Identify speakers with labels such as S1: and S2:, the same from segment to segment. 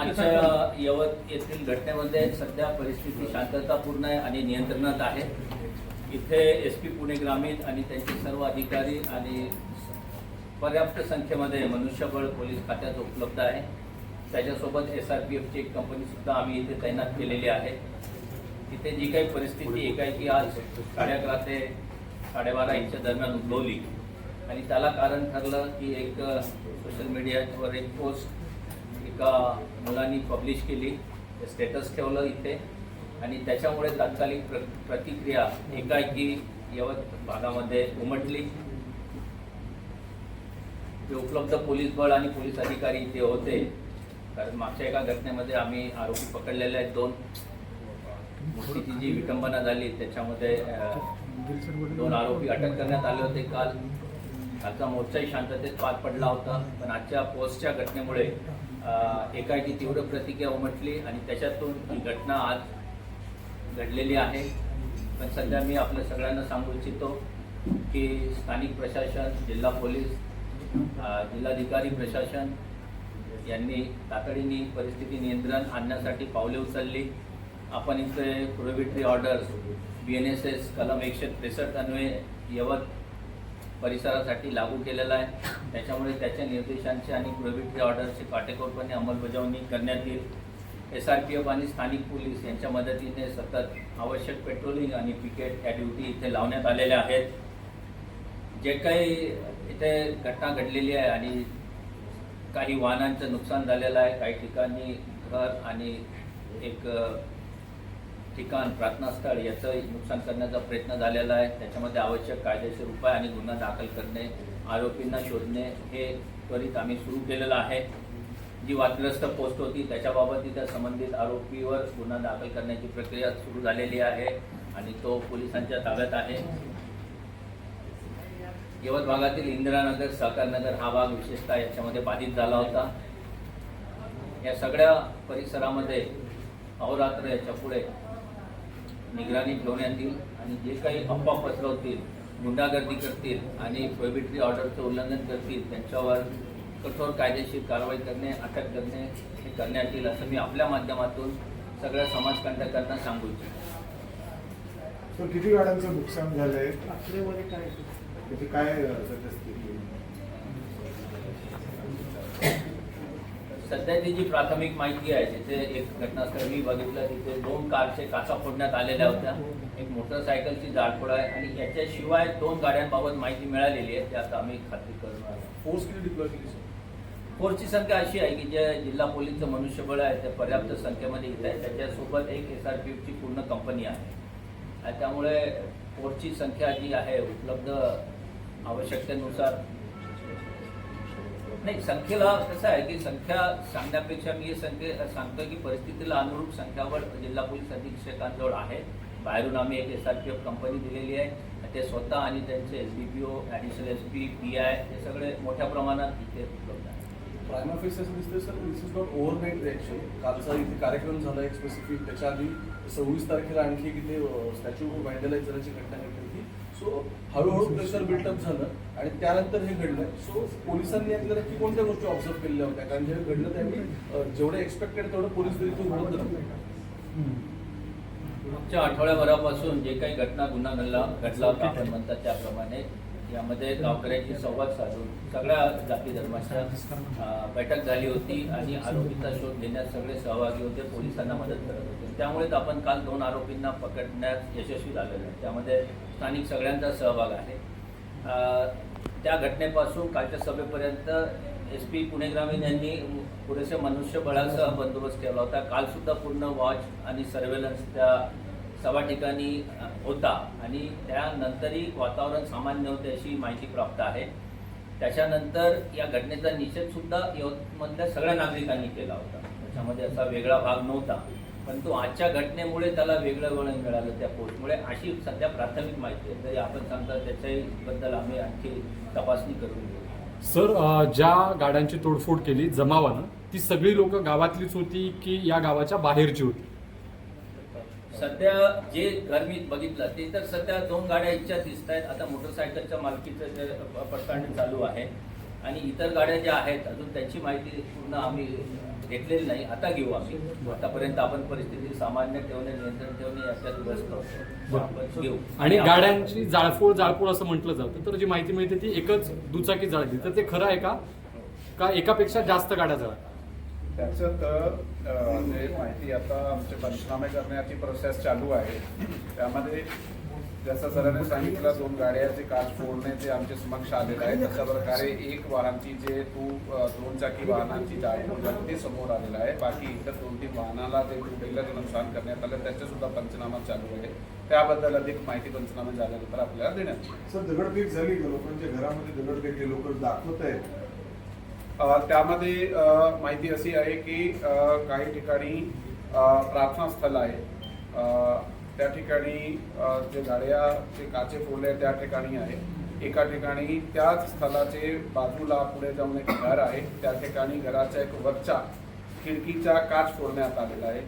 S1: आजच्या यवत येथील घटनेमध्ये सध्या परिस्थिती शांततापूर्ण आहे आणि नियंत्रणात आहे. इथे एस पी पुणे ग्रामीण आणि त्यांचे सर्व अधिकारी आणि पर्याप्त संख्येमध्ये मनुष्यबळ पोलीस खात्यात उपलब्ध आहे. त्याच्यासोबत एस आर पी एफची एक कंपनी सुद्धा आम्ही इथे तैनात केलेली आहे. तिथे जी काही परिस्थिती एकाएकी आज साडे अकरा ते साडेबारा इंच दरम्यान उद्भवली. आणि त्याला कारण ठरलं की एक सोशल मीडियावर एक पोस्ट एका मुलांनी पब्लिश केली. स्टेटस ठेवलं इथे. आणि त्याच्यामुळे तात्कालिक प्र प्रतिक्रिया एकाएकी यवत भागामध्ये उमटली. जे उपलब्ध पोलीस बळ आणि पोलीस अधिकारी इथे होते कारण मागच्या एका घटनेमध्ये आम्ही आरोपी पकडलेले आहेत दोन. मोठीची जी विटंबना झाली त्याच्यामध्ये दोन आरोपी अटक करण्यात आले होते काल. कालचा मोर्चाही शांततेत पार पडला होता पण आजच्या पोस्टच्या घटनेमुळे एकाएकी तीव्र प्रतिक्रिया उमटली आणि त्याच्यातून ही घटना आज घडलेली आहे. पण सध्या मी आपल्या सगळ्यांना सांगू इच्छितो की स्थानिक प्रशासन जिल्हा पोलीस जिल्हाधिकारी प्रशासन यांनी तातडीने परिस्थिती नियंत्रण आणण्यासाठी पावले उचलली. आपण इथे prohibitory orders B N S S कलम एकशे त्रेसष्ट अन्वये यवत परिसरासाठी लागू केलेला आहे. त्याच्यामुळे त्याच्या निर्देशांची आणि प्रोहिबिटरी ऑर्डरची काटेकोरपणे अंमलबजावणी करण्यात येईल. एस आर पी एफ आणि स्थानिक पोलीस यांच्या मदतीने सतत आवश्यक पेट्रोलिंग आणि पिकेट या ड्युटी इथे लावण्यात आलेल्या आहेत. जे काही इथे घटना घडलेली आहे आणि काही वाहनांचं नुकसान झालेलं आहे काही ठिकाणी घर आणि एक ठिकाण प्रार्थनास्थळ याचं नुकसान करण्याचा प्रयत्न झालेला आहे. त्याच्यामध्ये आवश्यक कायदेशीर उपाय आणि गुन्हा दाखल करणे आरोपींना शोधणे हे त्वरित आम्ही सुरू केलेलं आहे. जी वादग्रस्त पोस्ट होती त्याच्याबाबत त्या संबंधित आरोपीवर गुन्हा दाखल करण्याची प्रक्रिया सुरू झालेली आहे आणि तो पोलिसांच्या ताब्यात आहे. यवत भागातील इंदिरानगर सहकारनगर हा भाग विशेषतः याच्यामध्ये बाधित झाला होता. या सगळ्या परिसरामध्ये अहोरात्र याच्यापुढे निगराणी ठेवण्यात येईल आणि जे काही अफवा पसरवतील गुंडागर्दी करतील आणि प्रोहिबिटरी ऑर्डरचं उल्लंघन करतील त्यांच्यावर कठोर कायदेशीर कारवाई करणे अटक करणे हे करण्यात येईल असं मी आपल्या माध्यमातून सगळ्या समाजकंटकांना सांगू इच्छितो.
S2: किती गाड्यांचं नुकसान झालंय?
S3: आकडेवारी काय
S2: त्याची काय
S1: सध्याची जी प्राथमिक माहिती आहे तिथे एक घटनास्थळ मी बघितलं तिथे दोन कारचे काचा फोडण्यात आलेल्या होत्या. एक मोटरसायकलची जाळपोळ आहे आणि याच्याशिवाय दोन गाड्यांबाबत माहिती मिळालेली आहे ते आता आम्ही खात्री करणार
S4: फोर्स किती डिप्लॉय केली
S1: फोर्सची संख्या अशी आहे की जे जिल्हा पोलीसचं मनुष्यबळ आहे ते पर्याप्त संख्येमध्ये येत आहे. त्याच्यासोबत एक एस आर पी एफची पूर्ण कंपनी आहे. आणि त्यामुळे फोर्सची संख्या जी आहे उपलब्ध आवश्यकतेनुसार नाही संख्येला कसं आहे की संख्या सांगण्यापेक्षा मी हे संख्ये सांगतो की परिस्थितीला अनुरूप संख्यावर जिल्हा पोलीस अधीक्षकांजवळ आहे. बाहेरून आम्ही एक S R P F company दिलेली आहे. ते स्वतः आणि त्यांचे S D P O additional S P P I हे सगळे मोठ्या प्रमाणात इथे उपलब्ध आहे.
S4: प्रायमा ऑफिस असं दिसतं sir this is not overnight reaction कालचा इथे कार्यक्रम झाला एक स्पेसिफिक त्याच्या आधी सव्वीस तारखेला आणखी इथे स्टॅच्यू व्हायडलाइज झाल्याची घटना घडली. सो हळूहळू प्रेशर बिल्टअप झालं आणि त्यानंतर हे घडलं. सो पोलिसांनी यातल्या नक्की कोणत्या गोष्टी ऑब्झर्व केलेल्या होत्या? कारण जे घडलं त्यांनी जेवढे जेवढं एक्सपेक्टेड तेवढं पोलीस इथून घडत नव्हतं
S1: मागच्या आठवड्याभरापासून जे काही घटना गुन्हा घडला घडला होता आपण म्हणतात त्याप्रमाणे यामध्ये गावकऱ्यांशी संवाद साधून सगळ्या जाती धर्माच्या बैठक झाली होती आणि आरोपीचा शोध घेण्यात सगळे सहभागी होते पोलिसांना मदत करत होते. त्यामुळेच आपण काल दोन आरोपींना पकडण्यात यशस्वी झालेलो आहे. त्यामध्ये स्थानिक सगळ्यांचा सहभाग आहे. त्या घटनेपासून कालच्या सभेपर्यंत एस पी पुणे ग्रामीण यांनी पुरेसे मनुष्यबळाचा बंदोबस्त केला होता. कालसुद्धा पूर्ण वॉच आणि सर्वेलन्स त्या सभा ठिकाणी होता. आणि त्यानंतरही वातावरण सामान्य होते अशी माहिती प्राप्त आहे. त्याच्यानंतर या घटनेचा निषेध सुद्धा यवतमधल्या सगळ्या नागरिकांनी केला होता. त्याच्यामध्ये असा वेगळा भाग नव्हता. परंतु आजच्या घटनेमुळे त्याला वेगळं वळण मिळालं त्या पोस्टमुळे. अशी सध्या प्राथमिक माहिती आहे. तरी आपण सांगता त्याच्याबद्दल आम्ही आणखी तपासणी करून घेऊ.
S5: सर ज्या गाड्यांची तोडफोड केली जमावानं ती सगळी लोक गावातलीच होती की या गावाच्या बाहेरची होती?
S1: सध्या जे घर मी बघितलं ते तर सध्या दोन गाड्या इच्छा दिसत आहेत आता मोटरसायकलच्या मालकीचं जे पडताळणी चालू आहे. आणि इतर गाड्या ज्या आहेत अजून त्यांची माहिती पूर्ण आम्ही घेतलेली नाही. आता घेऊ आम्ही. आतापर्यंत आपण परिस्थिती सामान्य ठेवणे नियंत्रण ठेवणे याच्यात व्यस्त होतो घेऊ.
S5: आणि गाड्यांची जाळपोळ जाळपोळ असं म्हटलं जातं तर जी माहिती मिळते ती एकच दुचाकी जाळली. तर ते खरं आहे का? का एकापेक्षा जास्त गाड्या जळल्या
S3: त्याचं तर जे माहिती आता आमचे पंचनामे करण्याची प्रोसेस चालू आहे त्यामध्ये जसं सरांनी सांगितलं दोन गाड्याचे काच फोडण्याचे आमचे समक्ष आलेलं आहे. तशा प्रकारे एक वाहनची जे तू दोन चाकी वाहनांची जाळपोळ ते समोर आलेलं आहे. बाकी इतर दोन तीन वाहनाला जे टू व्हीलर नुकसान करण्यात आलं त्याचे सुद्धा पंचनामा चालू आहे. त्याबद्दल अधिक माहिती पंचनामे झाल्यानंतर आपल्याला देण्यात
S2: सर दगडफेक झाली लोकांच्या घरामध्ये? दगडफेक हे लोक दाखवत आहेत.
S3: त्यामध्ये माहिती अशी आहे की काही ठिकाणी प्रार्थना स्थळ आहे. त्या ठिकाणी अ, जे गाड्याचे काचे फोडले त्या ठिकाणी आहे. एका ठिकाणी त्याच स्थळाचे बाजूला पुढे जाऊन एक घर आहे. त्या ठिकाणी घराच्या एक वरच्या खिडकीचा काच फोडण्यात आलेला आहे.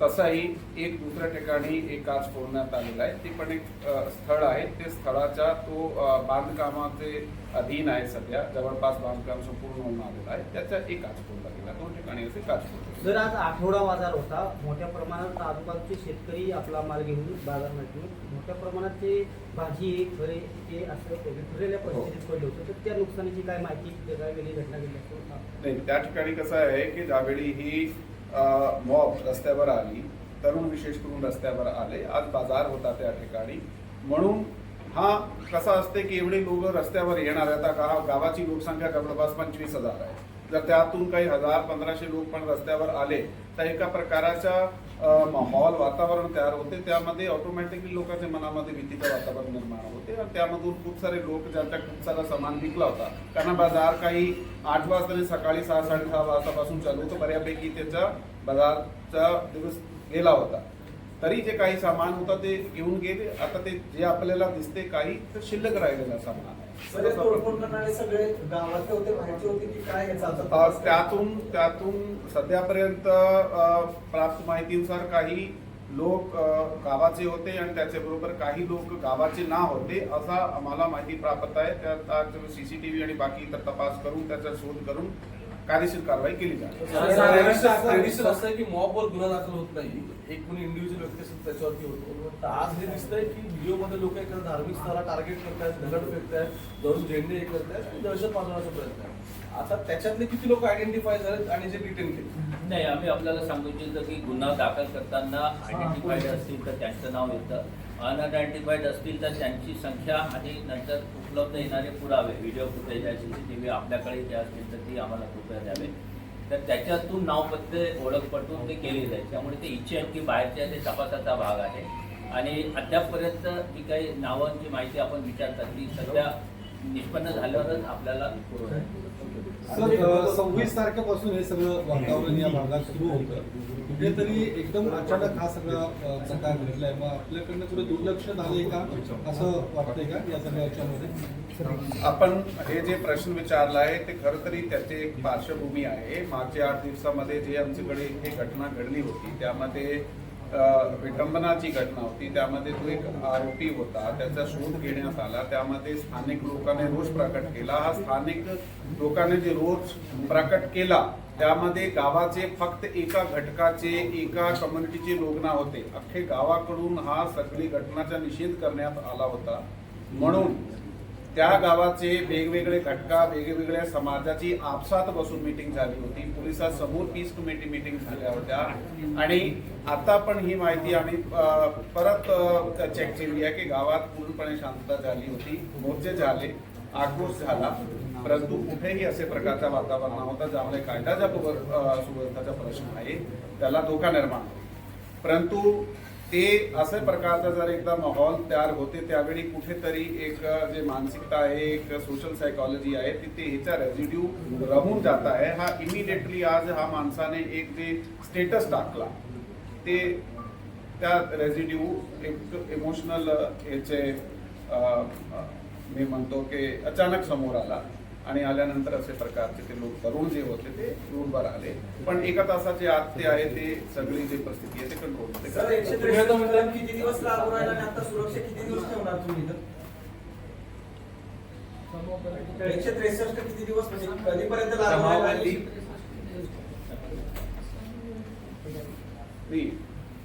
S3: तसाही एक दुसऱ्या ठिकाणी एक काच फोडण्यात आलेला आहे. ते पण एक स्थळ आहे. ते स्थळाचा तो बांधकामाचे अधीन आहे सध्या. जवळपास बांधकाम संपूर्ण होऊन आलेलं आहे. त्याचा एक काच फोडला गेला. दोन ठिकाणी असे काच फोडले
S6: जर आज आठवडा बाजार होता. मोठ्या प्रमाणात आजूबाजूचे शेतकरी आपला माल घेऊन बाजारमध्ये मोठ्या प्रमाणात ते भाजी फळे ते असं विखुरलेल्या परिस्थितीत पडले होते. तर त्या नुकसानीची काय माहिती घटना असं
S3: नाही त्या ठिकाणी कसं आहे की ज्यावेळी ही मॉब रस्त्यावर आली तरुण विशेष करून रस्त्यावर आले. आज बाजार होता त्या ठिकाणी. म्हणून हा कसा असते की एवढे लोक रस्त्यावर येणार आहेत. आता गा गावाची लोकसंख्या जवळपास पंचवीस हजार आहे. जर त्यातून काही हजार पंधराशे लोक पण रस्त्यावर आले तर एका प्रकाराच्या माहोल वातावरण तयार होते. त्यामध्ये ऑटोमॅटिकली लोकांच्या मनामध्ये भीतीचं वातावरण निर्माण होते. आणि त्यामधून खूप सारे लोक ज्यांचा खूप सारा सामान विकला होता. कारण बाजार काही आठ वाजता आणि सकाळी सहा साडेसहा वाजतापासून चालू होतं. बऱ्यापैकी त्याचा बाजारचा दिवस गेला होता. तरी जे काही सामान होतं ते घेऊन गेले. आता ते जे आपल्याला दिसते काही तर शिल्लक राहिलेलं सामान.
S7: सगळे तोडफोड करणारे सगळे गावातले होते बाहेरचे होते की काय याचा आता
S3: त्यातून त्यातून सध्यापर्यंत प्राप्त माहितीनुसार काही लोक गावाचे होते आणि त्याच्याबरोबर काही लोक गावाचे ना होते असा आम्हाला माहिती प्राप्त आहे. त्या सीसीटीव्ही आणि बाकी इतर तपास करून त्याचा शोध करून कायदेशीर कारवाई केली जाते.
S4: की मॉबवर गुन्हा दाखल होत नाही एक कोणी इंडिव्हिज्युअल व्यक्ती असेल त्याच्यावरती होतो. तर आज हे दिसतंय की व्हिडिओमध्ये लोक एखाद्या धार्मिक स्थळाला टार्गेट करतायत दगड फेकतायत जाऊन झेंडे हे करतायत आणि दहशत माजवण्याचा प्रयत्न आहे. आता त्याच्यातले किती लोक आयडेंटिफाय झालेत आणि जे डिटेन केले
S1: नाही आम्ही आपल्याला सांगू इच्छितो की गुन्हा दाखल करताना आयडेंटिफाईड असतील तर त्यांचं नाव येतं. अनआयडेंटिफाईड असतील तर त्यांची संख्या आणि नंतर उपलब्ध येणारे पुरावे व्हिडिओ फुटेज आहे व्ही आपल्याकडे जे असतील तर ती आम्हाला कृपया द्यावे. तर त्याच्यातून नाव पत्ते ओळख पटवून ते केली जाईल. त्यामुळे ते इच्छा की बाहेरच्या ते तपासाचा भाग आहे आणि अद्यापपर्यंत जी काही नावांची माहिती आपण विचारतात ती सध्या निष्पन्न झाल्यावरच आपल्याला पुरवणार
S8: सर सव्वीस तारखेपासून हे सगळं वातावरण या भागात सुरू होतं. कुठेतरी एकदम अचानक हा सगळा प्रकार घडलाय. मग आपल्याकडनं थोडं दुर्लक्ष झालंय का? असं वाटतंय का या सगळ्या याच्यामध्ये?
S3: आपण हे जे प्रश्न विचारला आहे ते खरं तरी त्याची एक पार्श्वभूमी आहे. मागच्या आठ दिवसामध्ये जे आमच्याकडे ही घटना घडली होती त्यामध्ये विटंबनाची घटना होती. त्यामध्ये तो एक आरोपी होता. त्याचा शोध घेण्यात आला. त्यामध्ये स्थानिक लोकांनी रोष प्रकट केला. हा स्थानिक लोकांनी जे रोष प्रकट केला त्यामध्ये गावाचे फक्त एका घटकाचे एका कम्युनिटीचे लोक ना होते. अख्खे गावाकडून हा सगळी घटनाचा निषेध करण्यात आला होता. म्हणून त्या गावाचे वेगवेगळे घटका वेगवेगळ्या समाजाची आपसात बसून मिटिंग झाली होती. पोलिसांसमोर पीस कमिटी मिटिंग झाल्या होत्या. आणि आता पण ही माहिती आम्ही परत चेक केली आहे की गावात पूर्णपणे शांतता झाली होती. मोर्चे झाले आक्रोश झाला. परंतु कुठेही असे प्रकारचा वातावरण होता ज्यामुळे कायद्याच्या सुव्यवस्थाचा प्रश्न आहे. त्याला धोका निर्माण परंतु ते असे प्रकारचा जर एकदा माहोल तयार होते त्यावेळी कुठेतरी एक जे मानसिकता आहे एक सोशल सायकॉलॉजी आहे तिथे ह्याचा रेझिड्यू राहून जात आहे. हा इमिडिएटली आज हा माणसाने एक जे स्टेटस टाकला ते त्या रेझिड्यू एक इमोशनल ह्याचे मी म्हणतो की अचानक समोर आला. आणि आल्यानंतर असे प्रकारचे ते लोक तरुण जे होते ते रूमवर आले पण एका तासाचे आत ते आहे ते सगळी जी परिस्थिती आहे ते कंट्रोल होते.
S7: एकशे त्रेसष्ट किती दिवस लागू राहिला आणि आता सुरक्षा किती दिवस ठेवणार तुम्ही इथं? एकशे त्रेसष्ट किती दिवस म्हणजे कधीपर्यंत?
S3: नाही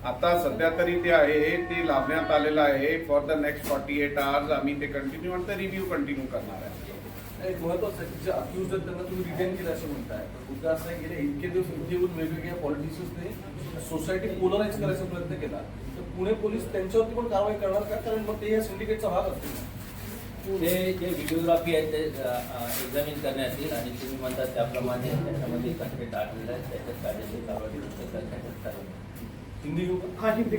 S3: आता सध्या तरी ते आहे ते लाभण्यात आलेलं आहे. For the next forty eight hours आम्ही ते कंटिन्यू आणि ते रिव्ह्यू कंटिन्यू करणार आहे.
S4: एक महत्वाचं आहे अक्यूज त्यांना तुम्ही रिटेन केलं असं म्हणताय. मुद्दा असा आहे गेले इतके दिवस इथे येऊन वेगवेगळ्या पॉलिटिशियन्सने सोसायटी पोलराईज करायचा प्रयत्न केला. तर पुणे पोलीस त्यांच्यावरती पण कारवाई करणार का? कारण मग ते या सिंडिकेटचा भाग असतील.
S1: पुढे जे व्हिडिओग्राफी आहे ते एक्झामिन करण्यात येईल आणि तुम्ही म्हणता त्याप्रमाणे त्याच्यामध्ये कंटेंट आढळलं आहे त्याच्यात कायदेशीर कारवाई करण्यात त्याच्यात
S4: हिंदी घेऊ
S6: हा हिंदी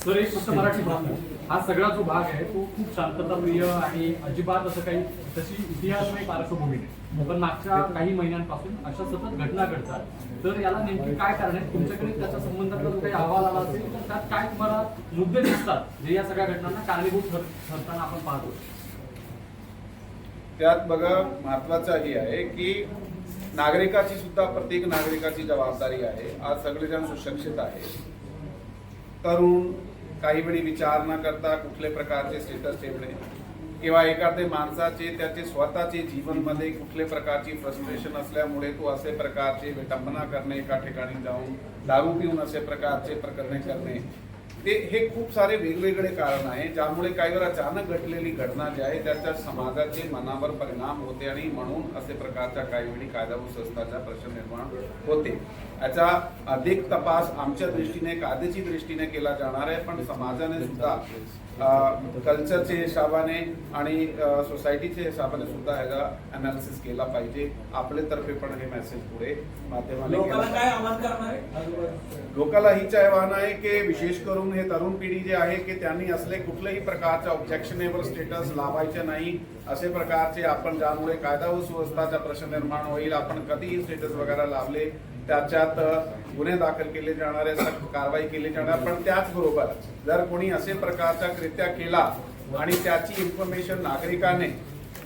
S5: सर एक फक्त मराठी भाग हा सगळा जो भाग आहे तो खूप शांतताप्रिय आणि अजिबात असं काही तशी इतिहासमय पार्श्वभूमी नाही. पण मागच्या काही महिन्यांपासून अशा सतत घटना घडतात. तर याला नेमकी काय कारण आहे? तुमच्याकडे त्याच्या संबंधातला जो काही अहवाल आला असेल तर त्यात काय तुम्हाला मुद्दे दिसतात? जे या सगळ्या घटनांना कारणीभूत ठर- ठरताना आपण पाहतो.
S3: त्यात बघा महत्वाचं हे आहे की नागरिकाची सुद्धा प्रत्येक नागरिकाची जबाबदारी आहे. आज सगळेजण सुशिक्षित आहे तरुण काही वेळी विचार न करता कुठल्या प्रकारचे स्टेटस ठेवणे किंवा एखाद्या माणसाचे त्याचे स्वतःचे जीवनमध्ये कुठल्या प्रकारची फ्रस्ट्रेशन असल्यामुळे तो असे प्रकारचे विटंबना करणे एका ठिकाणी जाऊन दारू पिऊन असे प्रकारचे प्रकरणे करणे ते हे खूप सारे वेगवेगळे कारण आहे ज्यामुळे काही वेळा अचानक घडलेली घटना जी आहे त्याच्या समाजाचे मनावर परिणाम होते आणि म्हणून असे प्रकारच्या काही वेळी कायदा व सुव्यवस्थेचा प्रश्न निर्माण होते. याचा अधिक तपास आमच्या दृष्टीने कायदेची दृष्टीने केला जाणार आहे पण समाजाने सुद्धा कल्चरचे हिसाबाने आणि सोसायटीच्या हिसाबाने सुद्धा ह्याचा अनालिसिस केला पाहिजे. आपल्यातर्फे पण हे मेसेज पुढे माध्यमाने केला
S7: लोकांना
S3: पाहिजे.
S7: काय आव्हान करणार आहे?
S3: लोकांना हीच आव्हान आहे की विशेष करून हे तरुण पिढी जे आहे की त्यांनी असले कुठल्याही प्रकारचे ऑब्जेक्शनेबल स्टेटस लावायचे नाही असे प्रकारचे आपण ज्यामुळे कायदा व सुव्यवस्थाचा प्रश्न निर्माण होईल आपण कधीही स्टेटस वगैरे लावले त्याच्यात गुन्हे दाखल केले जाणारे सक्त कारवाई केली जाणार पण त्याचबरोबर जर कोणी असे प्रकारचा कृत्या केला आणि त्याची इन्फॉर्मेशन नागरिकाने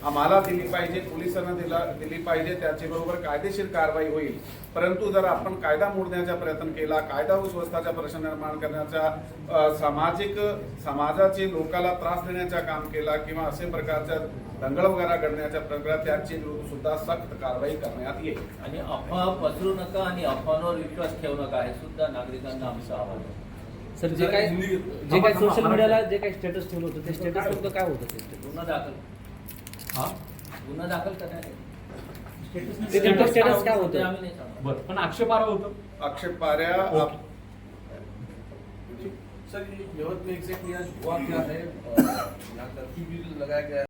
S3: आम्हाला दिली पाहिजे पोलिसांना दिला दिली पाहिजे त्याच्याबरोबर कायदेशीर कारवाई होईल परंतु जर आपण कायदा मोडण्याचा प्रयत्न केला कायदा व सुव्यवस्थाचा प्रश्न निर्माण करण्याचा सामाजिक समाजाचे लोकाला त्रास देण्याचा काम केला किंवा असे प्रकारच्या दंगल वगैरे करण्याच्या प्रकारात त्याची विरुद्ध सुद्धा सक्त कारवाई करण्यात येईल
S1: आणि अफवा पसरू नका आणि अफवांवर विश्वास ठेवू नका हे सुद्धा नागरिकांना आमचं आवाहन आहे.
S9: सर जे काय
S4: घेतो.
S9: जे काय सोशल मीडियाला जे काही स्टेटस ठेवलं होतं ते स्टेटस काय होतं ते
S1: गुन्हा दाखल गुन्हा दाखल
S9: नेमकं स्टेटस काय होतं
S1: आम्ही नाही सांगणार
S5: बरं पण आक्षेपार्ह होतं.
S3: आक्षेपार्या आप-
S4: सर यवत में एग्जैक्टली आज हुआ क्या है यहाँ कर्फ्यू लगाया गया है